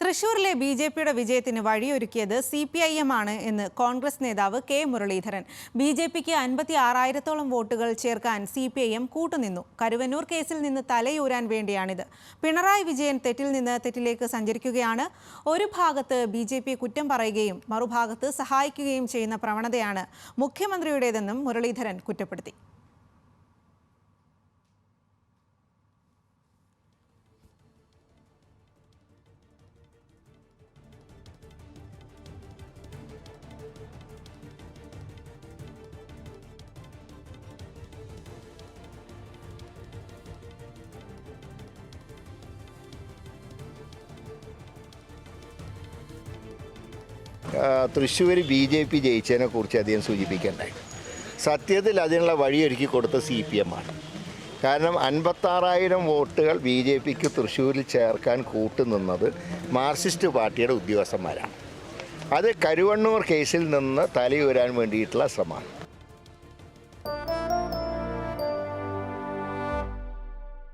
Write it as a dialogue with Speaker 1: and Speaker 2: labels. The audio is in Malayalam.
Speaker 1: തൃശൂരിലെ ബി ജെ പിയുടെ വിജയത്തിന് വഴിയൊരുക്കിയത് സി പി ഐ എം ആണ് എന്ന് കോൺഗ്രസ് നേതാവ് കെ മുരളീധരൻ. ബി ജെ പിക്ക് അൻപത്തി ആറായിരത്തോളം വോട്ടുകൾ ചേർക്കാൻ സി പി ഐ എം കൂട്ടുനിന്നു. കരുവന്നൂർ കേസിൽ നിന്ന് തലയൂരാൻ വേണ്ടിയാണിത്. പിണറായി വിജയൻ തെറ്റിൽ നിന്ന് തെറ്റിലേക്ക് സഞ്ചരിക്കുകയാണ്. ഒരു ഭാഗത്ത് ബി ജെ പി കുറ്റം പറയുകയും മറുഭാഗത്ത് സഹായിക്കുകയും ചെയ്യുന്ന പ്രവണതയാണ് മുഖ്യമന്ത്രിയുടേതെന്നും മുരളീധരൻ കുറ്റപ്പെടുത്തി.
Speaker 2: തൃശ്ശൂർ ബി ജെ പി ജയിച്ചതിനെ കുറിച്ച് അധികം സൂചിപ്പിക്കണ്ടായി സത്യത്തിൽ അതിനുള്ള വഴിയൊരുക്കി കൊടുത്ത സി പി എം ആണ്. കാരണം അൻപത്താറായിരം വോട്ടുകൾ ബി ജെ പിക്ക് തൃശ്ശൂരിൽ ചേർക്കാൻ കൂട്ടുനിന്നത് മാർക്സിസ്റ്റ് പാർട്ടിയുടെ ഉദ്യോഗസ്ഥന്മാരാണ്. അത് കരുവണ്ണൂർ കേസിൽ നിന്ന് തലയുരാൻ വേണ്ടിയിട്ടുള്ള ശ്രമമാണ്.